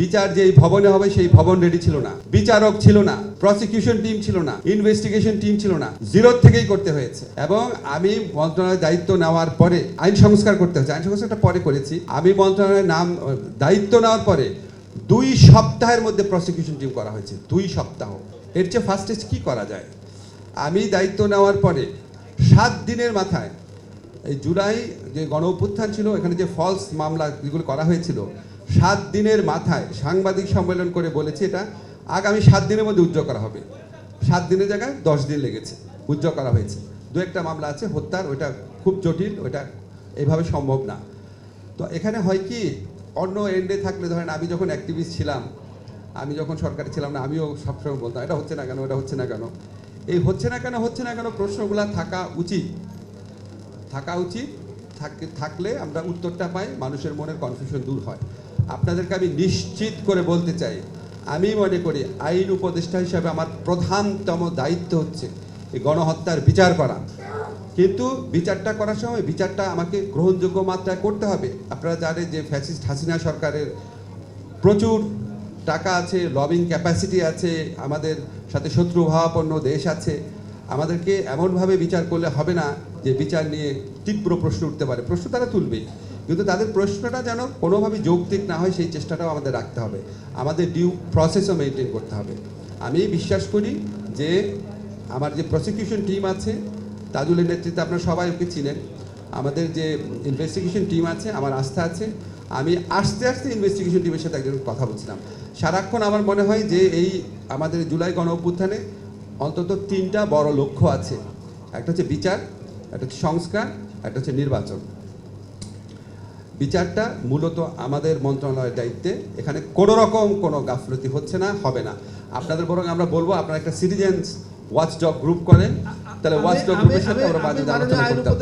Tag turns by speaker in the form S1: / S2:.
S1: বিচার যে ভবনে হবে, সেই ভবন রেডি ছিল না। বিচারক ছিল না প্রসিকিউশন টিম ছিল না ইনভেস্টিগেশন টিম ছিল না। জিরো থেকেই করতে হয়েছে। এবং আমি মন্ত্রণালয়ের দায়িত্ব নেওয়ার পরে, আইন সংস্কার করতে হয়েছে। আইন সংস্কারটা পরে করেছি। আমি মন্ত্রণালয়ের নাম, দায়িত্ব নেওয়ার পরে দুই সপ্তাহের মধ্যে প্রসিকিউশন টিম করা হয়েছে। দুই সপ্তাহ। এর চেয়ে ফার্স্টেজ কি করা যায়? আমি দায়িত্ব নেওয়ার পরে সাত দিনের মাথায়, এই জুলাই যে গণ ছিল, এখানে যে ফলস মামলা যেগুলো করা হয়েছিল সাত দিনের মাথায় সাংবাদিক সম্মেলন করে বলেছে এটা, আগামী সাত দিনের মধ্যে উজ্জ্বল করা হবে। সাত দিনের জায়গায় দশ দিন লেগেছে, উজ্জ্বল করা হয়েছে। দু একটা মামলা আছে, হত্যার, ওটা খুব জটিল, ওটা এভাবে সম্ভব না। তো এখানে হয় কি, অন্য এন্ডে থাকলে ধরেন আমি যখন অ্যাক্টিভিস্ট ছিলাম, আমি যখন সরকারে ছিলাম না, আমিও সবসময় বলতাম, এটা হচ্ছে না কেন, এটা হচ্ছে না কেন? এই হচ্ছে না কেন, হচ্ছে না কেন প্রশ্নগুলো থাকা উচিত। থাকা উচিত থাকলে আমরা উত্তরটা পাই, মানুষের মনের কনফিউশন দূর হয়। আপনাদেরকে আমি নিশ্চিত করে বলতে চাই, আমি মনে করি আইন উপদেষ্টা হিসাবে আমার প্রধানতম দায়িত্ব হচ্ছে এই গণহত্যার বিচার করা। কিন্তু বিচারটা করার সময় বিচারটা আমাকে গ্রহণযোগ্য মাত্রায় করতে হবে। আপনারা জানেন যে ফ্যাসিস্ট হাসিনা সরকারের প্রচুর টাকা আছে লবিং ক্যাপাসিটি আছে, আমাদের সাথে শত্রুভাবাপন্ন দেশ আছে। আমাদেরকে এমনভাবে বিচার করলে হবে না যে বিচার নিয়ে তীব্র প্রশ্ন উঠতে পারে। প্রশ্ন তারা তুলবেই। কিন্তু তাদের প্রশ্নটা যেন কোনোভাবে যৌক্তিক না হয়, সেই চেষ্টাটাও আমাদের রাখতে হবে। আমাদের ডিউ প্রসেসও মেনটেন করতে হবে। আমি বিশ্বাস করি যে আমার যে প্রসিকিউশন টিম আছে, তাজুলের নেতৃত্বে আপনারা সবাই ওকে চিনেন। আমাদের যে ইনভেস্টিগেশন টিম আছে, আমার আস্থা আছে। আমি আস্তে আস্তে ইনভেস্টিগেশন টিমের সাথে একজন কথা বলছিলাম। সারাক্ষণ আমার মনে হয় যে এই আমাদের জুলাই গণ অভ্যুত্থানে অন্তত তিনটা বড় লক্ষ্য আছে। একটা হচ্ছে বিচার, একটা হচ্ছে সংস্কার, একটা হচ্ছে নির্বাচন। বিচারটা মূলত আমাদের মন্ত্রণালয়ের দায়িত্বে। এখানে কোনো রকম কোনো গাফলতি হচ্ছে না হবে না। আপনাদের বরং আমরা বলব আপনারা একটা সিটিজেন্স ওয়াচ ডগ গ্রুপ করেন তাহলে ওয়াচ ডগ
S2: আমি-
S1: গ্রুপের সাথে আমরা
S2: আমি
S1: বাজে আলোচনা করতাম।